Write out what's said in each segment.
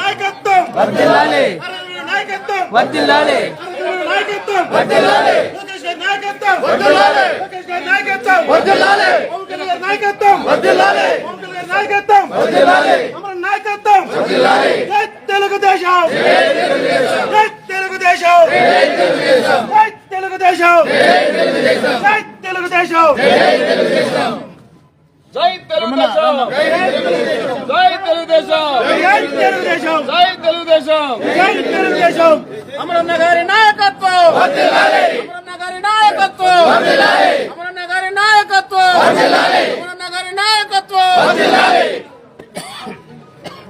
నాయకత్వం. వర్దిల్లాలి నాయకత్వం. వర్దిల్లాలి నాయకత్వం. వర్దిల్లాలి నాయకత్వం. వర్దిల్లాలి వర్దిల్లాలి జై తెలుగుదేశం. జై తెలుగుదేశం. జై తెలుగుదేశం. జై తెలుగుదేశం. జై తెలుగుదేశం. జై తెలుగుదేశం. జై తెలుగుదేశం. జై తెలుగుదేశం. జై తెలుగుదేశం. అమరన్న గారి నాయకత్వం. అమరన్న గారి నాయకత్వం. అమరన్న గారి నాయకత్వం. అమరన్న గారి నాయకత్వం.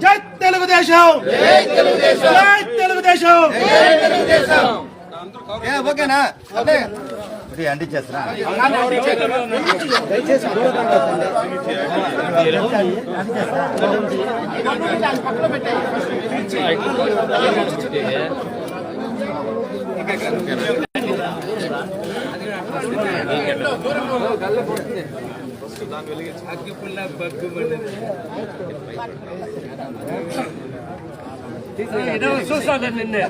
జై తెలుగుదేశం. జై తెలుగుదేశం. ఓకేనా? ఒకటి అండి చేస్తున్నా దాని వెలిగించి అగ్గి పుల్ల బగ్గు మండలి చూసాను నిన్నే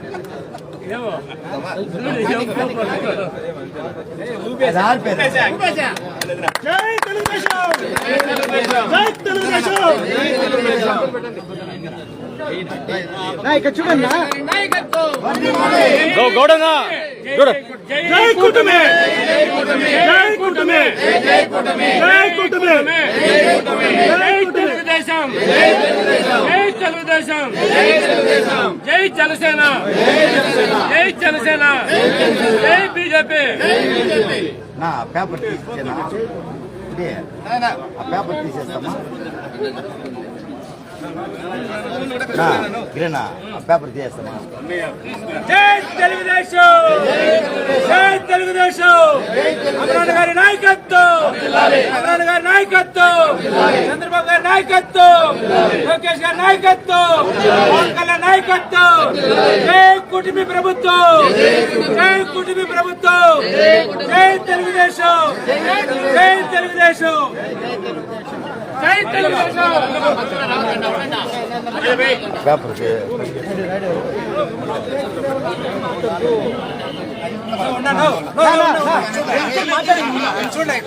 జై తెలుగుదేశం జై తెలుగుదేశం ఇక్కడ చూడండి గౌడంగా జై కుటుంబే జై కుటుంబే జై కుటుంబే జై కుటుంబే జై కుటుంబే జై తెలుగుదేశం. జై జనసేన. జై జనసేన. జై బీజేపీ. నా పేపర్ ఆ పేపర్ తీసేస్తామా? గిరేనా పేపర్ తీసేస్తామా జై తెలుగుదేశం! జై తెలుగుదేశం! అమరాన్ గారి నాయకత్వం! అమరాన్ గారి నాయకత్వం! చంద్రబాబు గారి నాయకత్వం! లోకేష్ గారి నాయకత్వం! పవన్ కళ్యాణ్ నాయకత్వం! జై కుటుంబీ ప్రభుత్వం! జై కుటుంబీ ప్రభుత్వం! జై తెలుగుదేశం! జై తెలుగుదేశం! చూడండి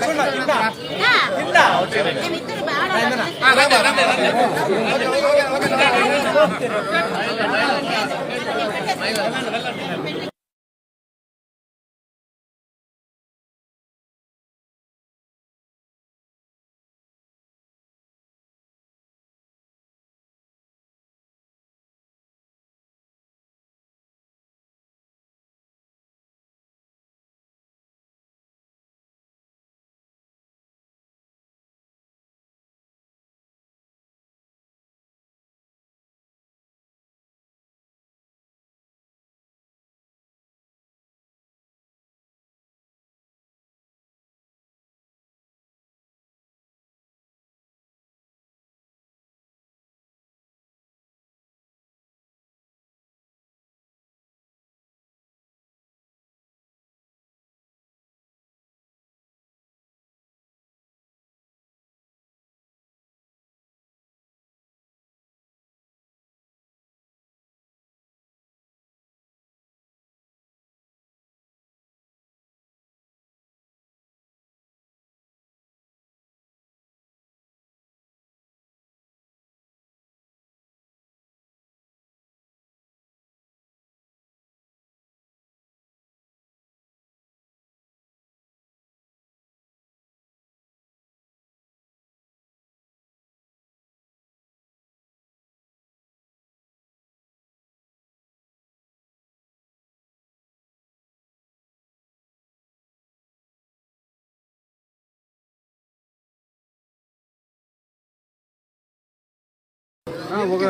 ఒక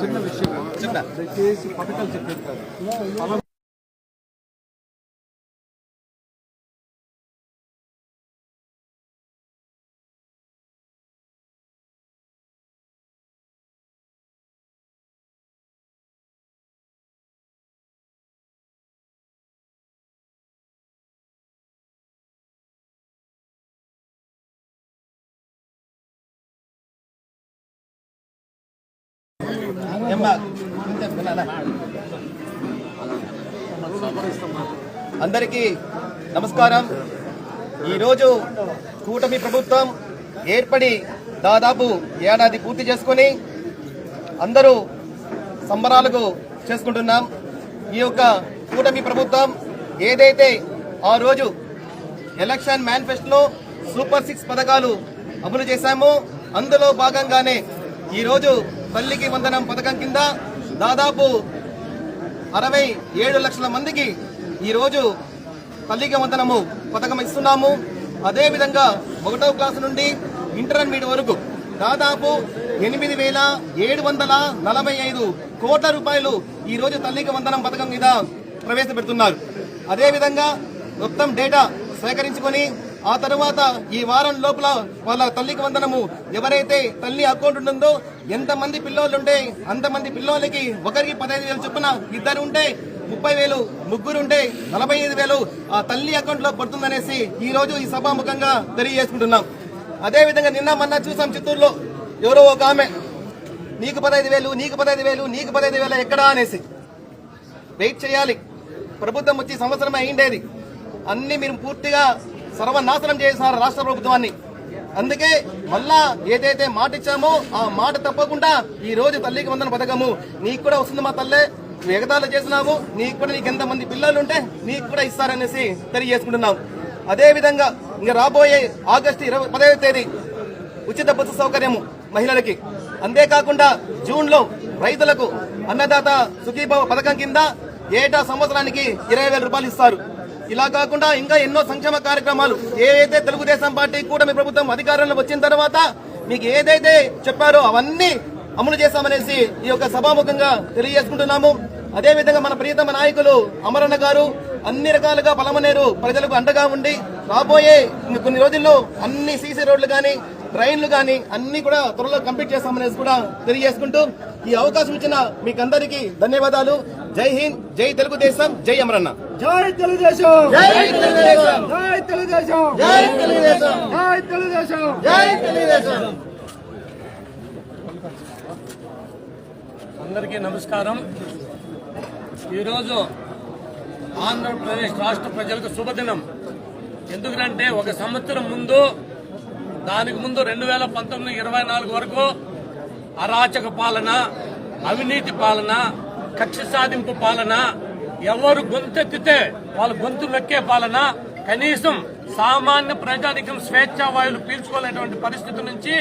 చిన్న విషయం దయచేసి పథకాలు చెప్పేది కాదు. అందరికీ నమస్కారం. ఈరోజు కూటమి ప్రభుత్వం ఏర్పడి దాదాపు ఏడాది పూర్తి చేసుకొని అందరూ సంబరాలకు చేసుకుంటున్నాం. ఈ యొక్క కూటమి ప్రభుత్వం ఏదైతే ఆ రోజు ఎలక్షన్ మేనిఫెస్టోలో సూపర్ సిక్స్ పథకాలు అమలు చేశామో అందులో భాగంగానే ఈరోజు తల్లికి వందనం పథకం కింద దాదాపు అరవై ఏడు లక్షల మందికి ఈరోజు తల్లికి వందనము పథకం ఇస్తున్నాము. అదేవిధంగా ఒకటో క్లాసు నుండి ఇంటర్మీడియట్ వరకు దాదాపు ఎనిమిది వేల ఏడు వందల నలభై ఐదు కోట్ల రూపాయలు ఈరోజు తల్లికి వందనం పథకం మీద ప్రవేశపెడుతున్నారు. అదేవిధంగా మొత్తం డేటా సేకరించుకొని ఆ తర్వాత ఈ వారం లోపల వాళ్ళ తల్లికి వందనము. ఎవరైతే తల్లి అకౌంట్ ఉంటుందో ఎంతమంది పిల్లోళ్ళు ఉంటే అంతమంది పిల్లోళ్ళకి ఒకరికి పదహైదు వేలు చొప్పున ఇద్దరు ఉంటే ముప్పై వేలు ముగ్గురు ఉంటే నలభై ఐదు వేలు ఆ తల్లి అకౌంట్లో పడుతుందనేసి ఈ రోజు ఈ సభాముఖంగా తెలియజేసుకుంటున్నాం. అదేవిధంగా నిన్న మొన్న చూసాం చిత్తూరులో ఎవరో ఒక ఆమె నీకు పదహైదు వేలు నీకు పదహైదు వేలు నీకు పదహైదు వేలు ఎక్కడా? అనేసి. వెయిట్ చేయాలి. ప్రభుత్వం వచ్చి సంవత్సరం అయిండేది. అన్ని మీరు పూర్తిగా సర్వనాశనం చేసినారు రాష్ట్ర ప్రభుత్వాన్ని. అందుకే మళ్ళా ఏదైతే మాట ఇచ్చామో ఆ మాట తప్పకుండా ఈ రోజు తల్లికి వందన పథకము. నీకు కూడా వస్తుంది మా తల్లే. నువ్వు చేసినాము చేసినావు. నీకు కూడా నీకు ఎంతమంది పిల్లలు ఉంటే నీకు కూడా ఇస్తారనేసి తెలియజేసుకుంటున్నాం. అదేవిధంగా ఇంకా రాబోయే ఆగస్టు ఇరవై పదవ తేదీ ఉచిత బస్సు సౌకర్యము మహిళలకి. అంతేకాకుండా జూన్లో రైతులకు అన్నదాత సుఖీభావ పథకం కింద ఏటా సంవత్సరానికి ఇరవై వేల రూపాయలు ఇస్తారు. ఇలా కాకుండా ఇంకా ఎన్నో సంక్షేమ కార్యక్రమాలు ఏదైతే తెలుగుదేశం పార్టీ కూటమి ప్రభుత్వం అధికారంలో వచ్చిన తర్వాత మీకు ఏదైతే చెప్పారో అవన్నీ అమలు చేశామనేసి ఈ యొక్క సభాముఖంగా తెలియజేసుకుంటున్నాము. అదేవిధంగా మన ప్రియతమ నాయకులు అమరన్న గారు అన్ని రకాలుగా పలమనేరు ప్రజలకు అండగా ఉండి రాబోయే కొన్ని రోజుల్లో అన్ని సీసీ రోడ్లు కానీ ట్రైన్లు కానీ అన్ని కూడా త్వరలో కంప్లీట్ చేస్తామనేసి కూడా తెలియజేసుకుంటూ ఈ అవకాశం ఇచ్చిన మీకందరికీ ధన్యవాదాలు. జై హింద్ జై తెలుగుదేశం జై అమరన్న. జై తెలుగుదేశం! జై తెలుగుదేశం! జై తెలుగుదేశం! జై తెలుగుదేశం! జై తెలుగుదేశం! జై తెలుగుదేశం! అందరికీ నమస్కారం. ఈరోజు ఆంధ్రప్రదేశ్ రాష్ట్ర ప్రజలకు శుభదినం. ఎందుకంటే ఒక సంవత్సరం ముందు దానికి ముందు రెండు వేల పంతొమ్మిది ఇరవై నాలుగు వరకు అరాచక పాలన అవినీతి పాలన కక్ష సాధింపు పాలన ఎవరు గొంతెత్తితే వాళ్ళ గొంతు నొక్కే పాలన కనీసం సామాన్య ప్రజానికం స్వేచ్ఛా వాయువులు పీల్చుకోలేటువంటి పరిస్థితి నుంచి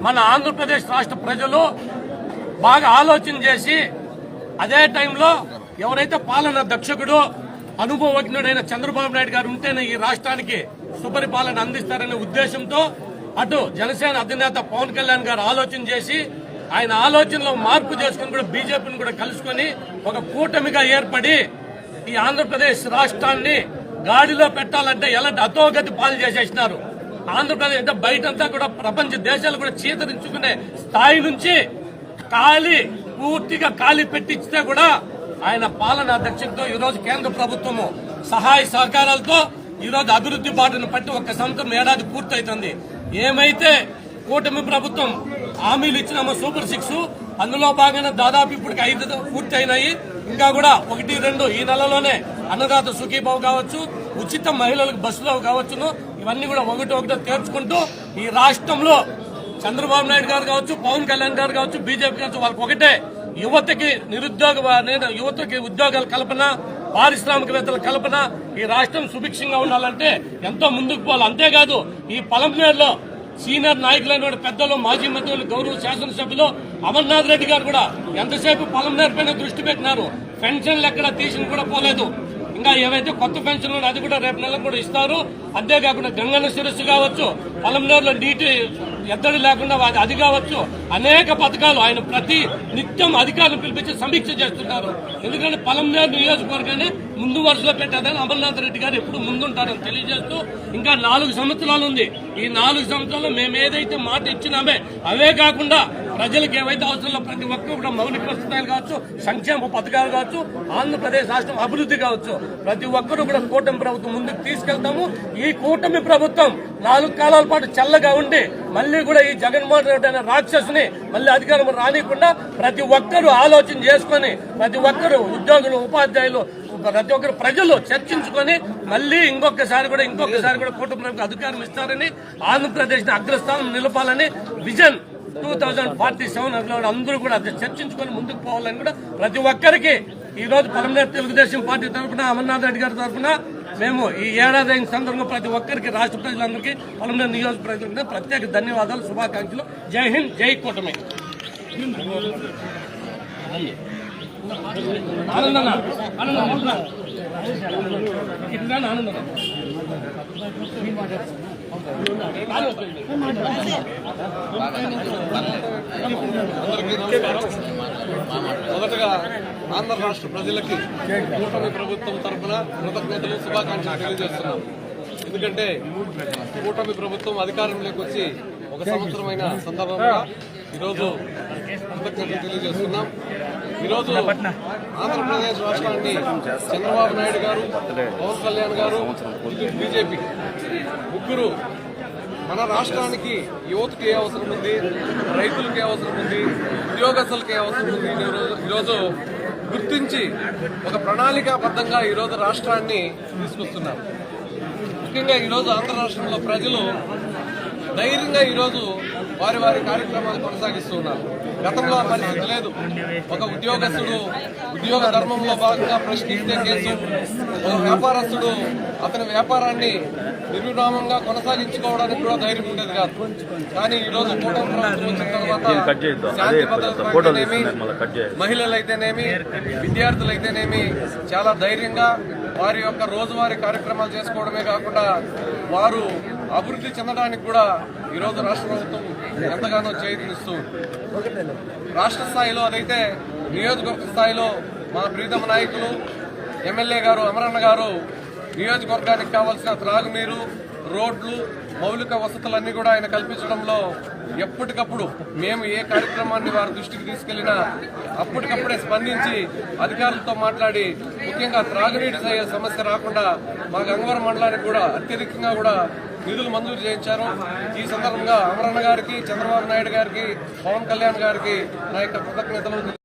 మన ఆంధ్రప్రదేశ్ రాష్ట్ర ప్రజలు బాగా ఆలోచన చేసి అదే టైంలో ఎవరైతే పాలన దక్షకుడు అనుభవజ్ఞుడైన చంద్రబాబు నాయుడు గారు ఉంటేనే ఈ రాష్ట్రానికి సుపరిపాలన అందిస్తారనే ఉద్దేశంతో అటు జనసేన అధినేత పవన్ కళ్యాణ్ గారు ఆలోచన చేసి ఆయన ఆలోచనలో మార్పు చేసుకుని కూడా బీజేపీని కూడా కలుసుకొని ఒక కూటమిగా ఏర్పడి ఈ ఆంధ్రప్రదేశ్ రాష్ట్రాన్ని గాడిలో పెట్టాలంటే ఎలాంటి అతోగతి పాలు చేసేసినారు. ఆంధ్రప్రదేశ్ అంటే బయటంతా కూడా ప్రపంచ దేశాలు కూడా చీతరించుకునే స్థాయి నుంచి ఖాళీ పూర్తిగా ఖాళీ పెట్టించితే కూడా ఆయన పాలన అధ్యక్షులతో ఈ రోజు కేంద్ర ప్రభుత్వము సహాయ సహకారాలతో ఈ రోజు అభివృద్ధి బాటను పట్టి ఒక సంవత్సరం ఏడాది పూర్తయితుంది. ఏమైతే కూటమి ప్రభుత్వం హామీలు ఇచ్చినామో సూపర్ సిక్స్. అందులో భాగంగా దాదాపు ఇప్పటికి ఐదు పూర్తి అయినాయి ఇంకా కూడా ఒకటి రెండు ఈ నెలలోనే అన్నదాత సుఖీభావ్ కావచ్చు ఉచిత మహిళలకు బస్సులో కావచ్చును. ఇవన్నీ కూడా ఒకటి ఒకటో తీర్చుకుంటూ ఈ రాష్ట్రంలో చంద్రబాబు నాయుడు గారు కావచ్చు పవన్ కళ్యాణ్ గారు కావచ్చు బీజేపీ కావచ్చు వాళ్ళకి ఒకటే యువతకి నిరుద్యోగ యువతకి ఉద్యోగాల కల్పన పారిశ్రామికవేత్తల కల్పన ఈ రాష్ట్రం సుభిక్షంగా ఉండాలంటే ఎంతో ముందుకు పోవాలి. అంతేకాదు ఈ పొలంనేరులో సీనియర్ నాయకులైన పెద్దలు మాజీ మంత్రులు గౌరవ శాసనసభ్యులు అమర్నాథ్ రెడ్డి గారు కూడా ఎంతసేపు పొలం నేర్పైన దృష్టి పెట్టినారు. పెన్షన్లు ఎక్కడ తీసిన కూడా పోలేదు. ఇంకా ఏవైతే కొత్త పెన్షన్లు అది కూడా రేపు నెలకు కూడా ఇస్తారు. అంతేకాకుండా గంగన్న శిరస్సు కావచ్చు పొలంనేరులో నీటి ఎద్దడి లేకుండా అది- అది కావచ్చు. అనేక పథకాలు ఆయన ప్రతి నిత్యం అధికారులు పిలిపించి సమీక్ష చేస్తున్నారు. ఎందుకంటే పొలంనేరు నియోజకవర్గాన్ని ముందు వరుసలో పెట్టాదని అమర్నాథ్ రెడ్డి గారు ఎప్పుడు ముందుంటారని తెలియజేస్తూ ఇంకా నాలుగు సంవత్సరాలు ఉంది. ఈ నాలుగు సంవత్సరాలు మేము ఏదైతే మాట ఇచ్చినామే అవే కాకుండా ప్రజలకు ఏవైతే అవసరంలో ప్రతి ఒక్కరు కూడా మౌలిక వసతులు కావచ్చు సంక్షేమ పథకాలు కావచ్చు ఆంధ్రప్రదేశ్ రాష్ట్రం అభివృద్ధి కావచ్చు ప్రతి ఒక్కరూ కూడా కూటమి ప్రభుత్వం ముందుకు తీసుకెళ్తాము. ఈ కూటమి ప్రభుత్వం నాలుగు కాలాల పాటు చల్లగా ఉండి మళ్ళీ కూడా ఈ జగన్మోహన్ రెడ్డి అనే రాక్షసుని మళ్ళీ అధికారం రానియకుండా ప్రతి ఒక్కరూ ఆలోచన చేసుకొని ప్రతి ఒక్కరు ఉద్యోగులు ఉపాధ్యాయులు ప్రతి ఒక్కరు ప్రజలు చర్చించుకొని మళ్ళీ ఇంకొకసారి కూడా ఇంకొకసారి కూడా కుటుంబానికి అధికారం ఇస్తారని ఆంధ్రప్రదేశ్ అగ్రస్థానం నిలపాలని vision two thousand forty seven అందరూ కూడా అది చర్చించుకొని ముందుకు పోవాలని కూడా ప్రతి ఒక్కరికి ఈ రోజు పలమనేరు తెలుగుదేశం పార్టీ తరఫున అమర్నాథ్ రెడ్డి గారి తరఫున మేము ఈ ఏడాది అయిన సందర్భంగా ప్రతి ఒక్కరికి రాష్ట్ర ప్రజలందరికీ పలమనేరు నియోజక ప్రజలకు ప్రత్యేక ధన్యవాదాలు శుభాకాంక్షలు. జై హింద్ జై కూటమి. ఆనందన్న ఆనందన్న ఇట్లా ఆనందన్న. మొదటగా ఆంధ్ర రాష్ట్ర ప్రజలకి కూటమి ప్రభుత్వం తరఫున కృతజ్ఞతలు శుభాకాంక్షలు తెలియజేస్తున్నాం ఎందుకంటే కూటమి ప్రభుత్వం అధికారంలోకి వచ్చి ఒక సంవత్సరమైన సందర్భంగా ఈరోజు కృతజ్ఞతలు తెలియజేస్తున్నాం. ఈరోజు ఆంధ్రప్రదేశ్ రాష్ట్రాన్ని చంద్రబాబు నాయుడు గారు పవన్ కళ్యాణ్ గారు బీజేపీ. ముగ్గురు మన రాష్ట్రానికి యువతకి ఏ అవసరం ఉంది రైతులకి ఏ అవసరం ఉంది ఉద్యోగస్తులకి ఏ అవసరం ఉంది ఈరోజు గుర్తించి ఒక ప్రణాళికాబద్ధంగా ఈరోజు రాష్ట్రాన్ని తీసుకొస్తున్నారు. ముఖ్యంగా ఈరోజు ఆంధ్ర రాష్ట్రంలో ప్రజలు ధైర్యంగా ఈరోజు వారి వారి కార్యక్రమాలు కొనసాగిస్తూ ఉన్నారు. గతంలో ఆ పరిస్థితి లేదు. ఒక ఉద్యోగస్తుడు ఉద్యోగ ధర్మంలో భాగంగా ప్రశ్నిస్తే కేసు. ఒక వ్యాపారస్తుడు అతని వ్యాపారాన్ని నిర్విరామంగా కొనసాగించుకోవడానికి కూడా ధైర్యం ఉండేది కాదు. కానీ ఈ రోజు కూటమి ప్రభుత్వం వచ్చిన తర్వాత శాంతి భద్రతలు అయితేనేమి మహిళలైతేనేమి విద్యార్థులైతేనేమి చాలా ధైర్యంగా వారి యొక్క రోజువారీ కార్యక్రమాలు చేసుకోవడమే కాకుండా వారు అభివృద్ధి చెందడానికి కూడా ఈరోజు రాష్ట్ర ప్రభుత్వం ఎంతగానో చేయూతనిస్తూ రాష్ట్ర స్థాయిలో అదైతే నియోజకవర్గ స్థాయిలో మా ప్రీతమ నాయకులు ఎమ్మెల్యే గారు అమరన్న గారు నియోజకవర్గానికి కావాల్సిన త్రాగునీరు రోడ్లు మౌలిక వసతులన్నీ కూడా ఆయన కల్పించడంలో ఎప్పటికప్పుడు మేము ఏ కార్యక్రమాన్ని వారి దృష్టికి తీసుకెళ్ళినా అప్పటికప్పుడే స్పందించి అధికారులతో మాట్లాడి ముఖ్యంగా త్రాగునీటి సమస్య రాకుండా మా గంగవరం మండలానికి కూడా అత్యధికంగా కూడా నిధులు మంజూరు చేయించారు. ఈ సందర్భంగా అమరన్న గారికి చంద్రబాబు నాయుడు గారికి పవన్ కళ్యాణ్ గారికి నా యొక్క కృతజ్ఞతలు